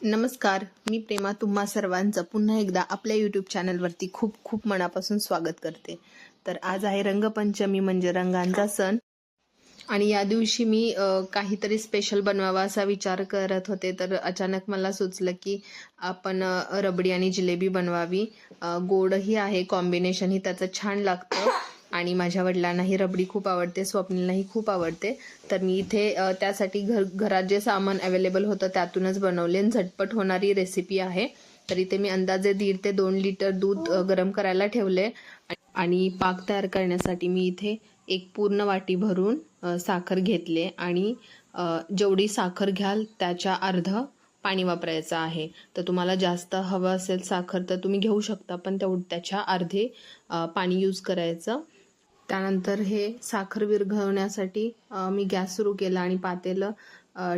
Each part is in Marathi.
नमस्कार मी प्रेमा तुम्हा सर्वांचं पुन्हा एकदा आपल्या यूट्यूब चॅनलवरती खूप खूप मनापासून स्वागत करते. तर आज आहे रंगपंचमी म्हणजे रंगांचा सण. आणि या दिवशी मी काहीतरी स्पेशल बनवावा असा विचार करत होते तर अचानक मला सुचलं की आपण रबडी आणि जिलेबी बनवावी. गोडही आहे कॉम्बिनेशनही त्याचं छान लागतं. आणि माझ्या वडिलांनाही रबडी खूप आवडते स्वप्नीलाही खूप आवडते. तर मी इथे त्यासाठी घर घरात जे सामान अवेलेबल होतं त्यातूनच बनवले आणि झटपट होणारी रेसिपी आहे. तर इथे मी अंदाजे दीड ते दोन लिटर दूध गरम करायला ठेवले. आणि पाक तयार करण्यासाठी मी इथे एक पूर्ण वाटी भरून साखर घेतले आणि जेवढी साखर घ्याल त्याच्या अर्ध पाणी वापरायचं आहे. तर तुम्हाला जास्त हवं असेल साखर तर तुम्ही घेऊ शकता पण तेव त्याच्या अर्धे पाणी यूज करायचं. त्यानंतर हे साखर विरघळवण्यासाठी मी गॅस सुरू केला आणि पातेलं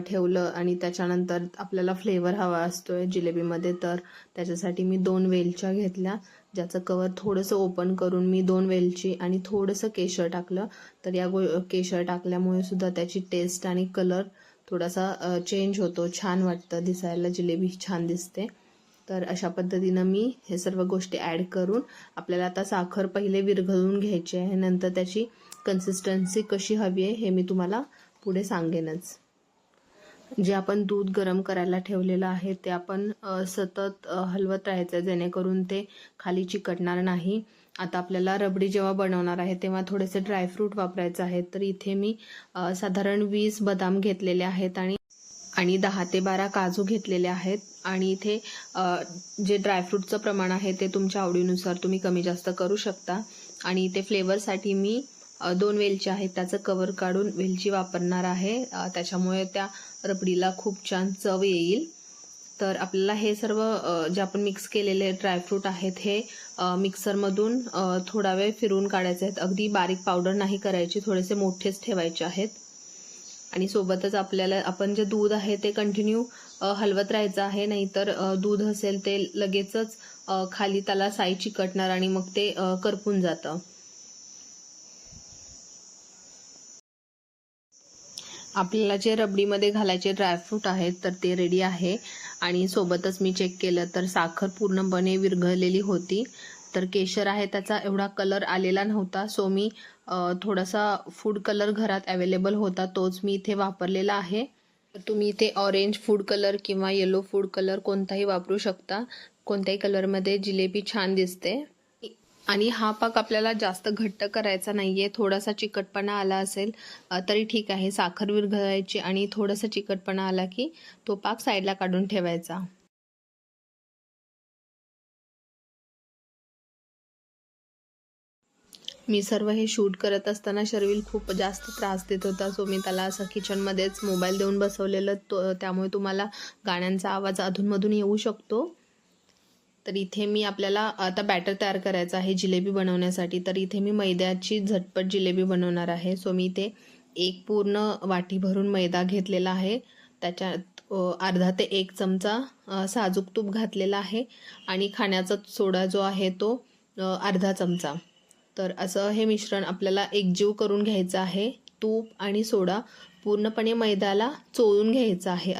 ठेवलं आणि त्याच्यानंतर आपल्याला फ्लेवर हवा असतोय जिलेबीमध्ये तर त्याच्यासाठी मी दोन वेलच्या घेतल्या ज्याचं कवर थोडंसं ओपन करून मी दोन वेलची आणि थोडंसं केशर टाकलं. तर या गो केशर टाकल्यामुळे सुद्धा त्याची टेस्ट आणि कलर थोडासा चेंज होतो. छान वाटतं दिसायला जिलेबी छान दिसते. तर अशा पद्धतीनं मी हे सर्व गोष्टी ॲड करून आपल्याला आता साखर पहिले विरघळून घ्यायची आहे. नंतर त्याची कन्सिस्टन्सी कशी हवी आहे हे मी तुम्हाला पुढे सांगेनच. जे आपण दूध गरम करायला ठेवलेलं आहे ते आपण सतत हलवत राहायचं जेणेकरून ते खाली चिकटणार नाही. आता आपल्याला रबडी जेव्हा बनवणार आहे तेव्हा थोडेसे ड्रायफ्रूट वापरायचं आहे. तर इथे मी साधारण वीस बदाम घेतलेले आहेत आणि आणि दहा ते बारा काजू घेतलेले आहेत. आणि इथे जे ड्रायफ्रूटचं प्रमाण आहे ते तुमच्या आवडीनुसार तुम्ही कमी जास्त करू शकता. आणि इथे फ्लेवरसाठी मी दोन वेलची आहेत. त्याचं कवर काढून वेलची वापरणार आहे. त्याच्यामुळे त्या रबडीला खूप छान चव येईल. तर आपल्याला हे सर्व जे आपण मिक्स केलेले ड्रायफ्रूट आहेत हे मिक्सरमधून थोडा वेळ फिरून काढायचे आहेत. अगदी बारीक पावडर नाही करायची थोडेसे मोठेच ठेवायचे आहेत. आणि सोबतच आपल्याला आपण जे दूध आहे ते कंटिन्यू हलवत राहायचं आहे. नाहीतर दूध असेल ते लगेचच खाली त्याला साई चिकटणार आणि मग ते करपून जातं. आपल्याला जे रबडीमध्ये घालायचे ड्रायफ्रूट आहेत तर ते रेडी आहे. आणि सोबतच मी चेक केलं तर साखर पूर्णपणे विरघळलेली होती. तर केशर आहे त्याचा एवढा कलर आलेला नव्हता. सो मी थोडासा फूड कलर घरात अवेलेबल होता तोच मी इथे वापरलेला आहे. तर तुम्ही इथे ऑरेंज फूड कलर किंवा येलो फूड कलर कोणताही वापरू शकता. कोणत्याही कलरमध्ये जिलेबी छान दिसते. आणि हा पाक आपल्याला जास्त घट्ट करायचा नाही आहे थोडासा चिकटपणा आला असेल तरी ठीक आहे. साखर विरघळायची आणि थोडासा चिकटपणा आला की तो पाक साईडला काढून ठेवायचा. मी सर्व हे शूट करत असताना शर्विल खूप जास्त त्रास देत होता. सो मी त्याला असं किचनमध्येच मोबाईल देऊन बसवलेलं तो त्यामुळे तुम्हाला गाण्यांचा आवाज अधूनमधून येऊ शकतो. तर इथे मी आपल्याला आता बॅटर तयार करायचं आहे जिलेबी बनवण्यासाठी. तर इथे मी मैद्याची झटपट जिलेबी बनवणार आहे. सो मी इथे एक पूर्ण वाटी भरून मैदा घेतलेला आहे. त्याच्यात अर्धा ते एक चमचा साजूक तूप घातलेला आहे. आणि खाण्याचा सोडा जो आहे तो अर्धा चमचा. तर असं हे मिश्रण आपल्याला एकजीव करून घ्यायचं आहे. तूप आणि सोडा पूर्णपणे मैद्याला चोळून घ्यायचं आहे.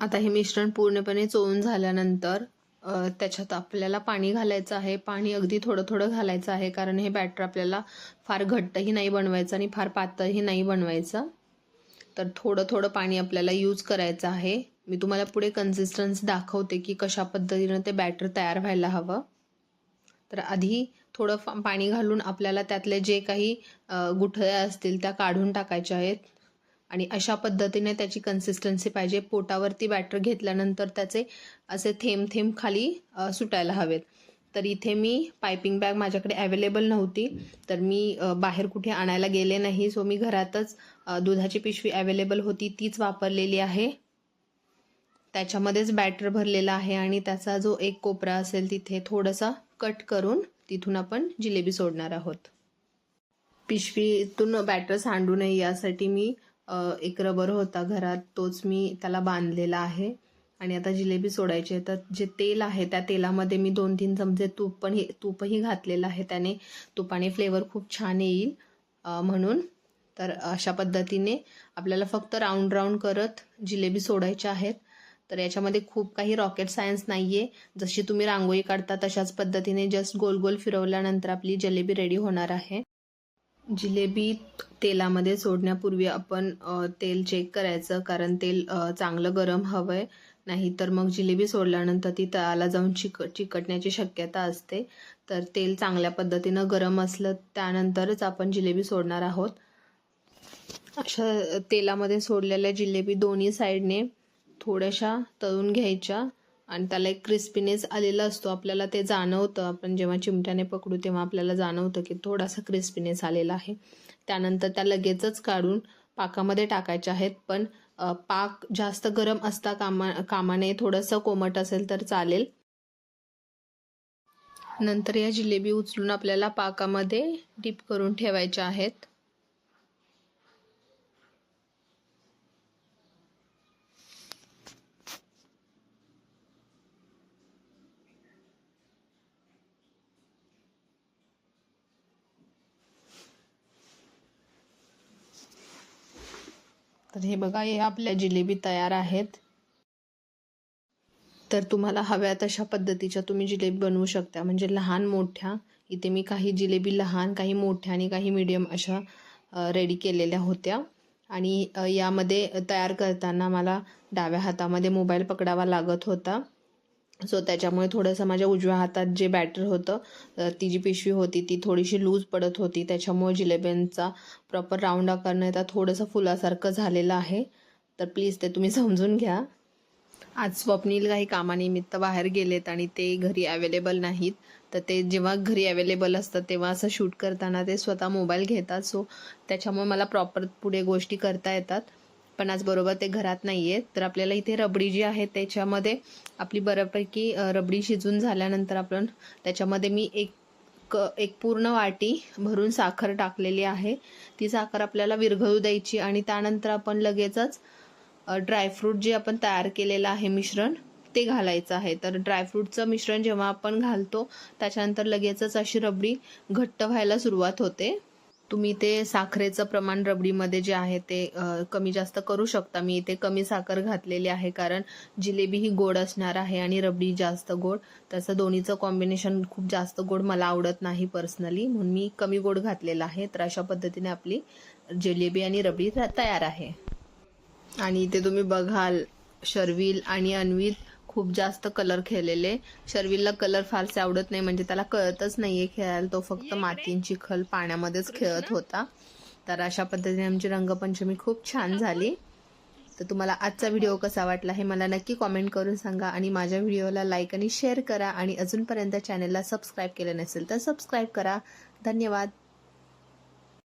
आता हे मिश्रण पूर्णपणे चोळून झाल्यानंतर त्याच्यात आपल्याला पाणी घालायचं आहे. पाणी अगदी थोडं थोडं घालायचं आहे कारण हे बॅटर आपल्याला फार घट्टही नाही बनवायचं आणि फार पातळही नाही बनवायचं. तर थोडं थोडं पाणी आपल्याला यूज करायचं आहे. मी तुम्हाला पुढे कन्सिस्टन्सी दाखवते की कशा पद्धतीनं ते बॅटर तयार व्हायला हवं. तर आधी थोडं फा- पाणी घालून आपल्याला त्यातले जे काही गुठळ्या असतील त्या काढून टाकायच्या आहेत. आणि अशा पद्धतीने त्याची कन्सिस्टन्सी पाहिजे. पोटावरती बॅटर घेतल्यानंतर त्याचे असे थेंब थेंब खाली सुटायला हवेत. तर इथे मी पायपिंग बॅग माझ्याकडे अवेलेबल नव्हती. तर मी बाहेर कुठे आणायला गेले नाही. सो मी घरातच दुधाची पिशवी अवेलेबल होती. तीच वापरलेली आहे. त्याच्यामध्येच बॅटर भरलेला आहे आणि त्याचा जो एक कोपरा असेल तिथे थोडासा कट करून तिथून आपण जिलेबी सोडणार आहोत. पिशवीतून बॅटर सांडू नये यासाठी मी एक रबर होता घरात तोच मी त्याला बांधलेला आहे. आणि आता जिलेबी सोडायची आहे तर जे तेल आहे त्या तेलामध्ये मी दोन तीन चमचे तूप पण हे तूपही घातलेलं आहे त्याने. तुपाने फ्लेवर खूप छान येईल म्हणून. तर अशा पद्धतीने आपल्याला फक्त राऊंड राऊंड करत जिलेबी सोडायच्या आहेत. तर याच्यामध्ये खूप काही रॉकेट सायन्स नाही आहे जशी तुम्ही रांगोळी काढता तशाच पद्धतीने जस्ट गोल गोल फिरवल्यानंतर आपली जिलेबी रेडी होणार आहे. जिलेबी तेलामध्ये सोडण्यापूर्वी आपण तेल चेक करायचं. कारण तेल चांगलं गरम हवं आहे नाही तर मग जिलेबी सोडल्यानंतर ती तळाला जाऊन चिक चिकटण्याची शक्यता असते. तर तेल चांगल्या पद्धतीनं गरम असलं त्यानंतरच आपण जिलेबी सोडणार आहोत. अशा तेलामध्ये सोडलेल्या जिलेबी दोन्ही साईडने थोड्याशा तळून घ्यायच्या. आणि त्याला एक क्रिस्पीनेस आलेला असतो. आपल्याला ते जाणवतं. आपण जेव्हा चिमट्याने पकडू तेव्हा आपल्याला जाणवतं की थोडासा क्रिस्पीनेस आलेला आहे. त्यानंतर त्या लगेचच काढून पाकामध्ये टाकायच्या आहेत. पण पाक जास्त गरम असता कामा कामाने थोडंसं कोमट असेल तर चालेल. नंतर या जिलेबी उचलून आपल्याला पाकामध्ये डीप करून ठेवायच्या आहेत. तर हे बघा हे आपल्या जिलेबी तयार आहेत. तर तुम्हाला हव्या तशा पद्धतीच्या तुम्ही जिलेबी बनवू शकता. म्हणजे लहान मोठ्या. इथे मी काही जिलेबी लहान काही मोठ्या आणि काही मीडियम अशा रेडी केलेल्या होत्या. आणि यामध्ये तयार करताना मला डाव्या हातामध्ये मोबाईल पकडावा लागत होता. सो त्याच्यामुळे थोडंसं माझ्या उजव्या हातात जे बॅटर होतं ती जी पिशवी होती ती थोडीशी लूज पडत होती. त्याच्यामुळे जिलेब्यांचा प्रॉपर राऊंड आकार नाही येता थोडंसं फुलासारखं झालेलं आहे. तर प्लीज ते तुम्ही समजून घ्या. आज स्वप्नील काही कामानिमित्त बाहेर गेलेत आणि ते घरी अवेलेबल नाहीत. तर ते जेव्हा घरी अवेलेबल असतात तेव्हा असं शूट करताना ते स्वतः मोबाईल घेतात. सो त्याच्यामुळे मला प्रॉपर पुढे गोष्टी करता येतात. पण आज बरोबर ते घरात नाही आहेत तर आपल्याला इथे रबडी जी आहे त्याच्यामध्ये आपली बऱ्यापैकी रबडी शिजून झाल्यानंतर आपण त्याच्यामध्ये मी एक क एक पूर्ण वाटी भरून साखर टाकलेली आहे. ती साखर आपल्याला विरघळू द्यायची आणि त्यानंतर आपण लगेचच ड्रायफ्रूट जे आपण तयार केलेलं आहे मिश्रण ते घालायचं आहे. तर ड्रायफ्रूटचं मिश्रण जेव्हा आपण घालतो त्याच्यानंतर लगेचच अशी रबडी घट्ट व्हायला सुरुवात होते. तुम्ही ते साखरेचं प्रमाण रबडीमध्ये जे आहे ते कमी जास्त करू शकता. मी इथे कमी साखर घातलेली आहे कारण जिलेबी ही गोड असणार आहे आणि रबडी जास्त गोड. तसं दोन्हीचं कॉम्बिनेशन खूप जास्त गोड मला आवडत नाही पर्सनली म्हणून मी कमी गोड घातलेला आहे. तर अशा पद्धतीने आपली जिलेबी आणि रबडी तयार आहे. आणि इथे तुम्ही बघाल शर्विल आणि अन्वित खूप जास्त कलर खेळलेले. शर्विलला कलर फारसे आवडत नाही म्हणजे त्याला कळतच नाहीये खेळायला. तो फक्त मातींची खल पाण्यामध्येच खेळत होता. तर अशा पद्धतीने आमची रंगपंचमी खूप छान झाली. तर तुम्हाला आजचा व्हिडिओ कसा वाटला हे मला नक्की कॉमेंट करून सांगा आणि माझ्या व्हिडिओला लाईक आणि शेअर करा आणि अजूनपर्यंत चॅनलला सबस्क्राईब केलं नसेल तर सबस्क्राईब करा. धन्यवाद.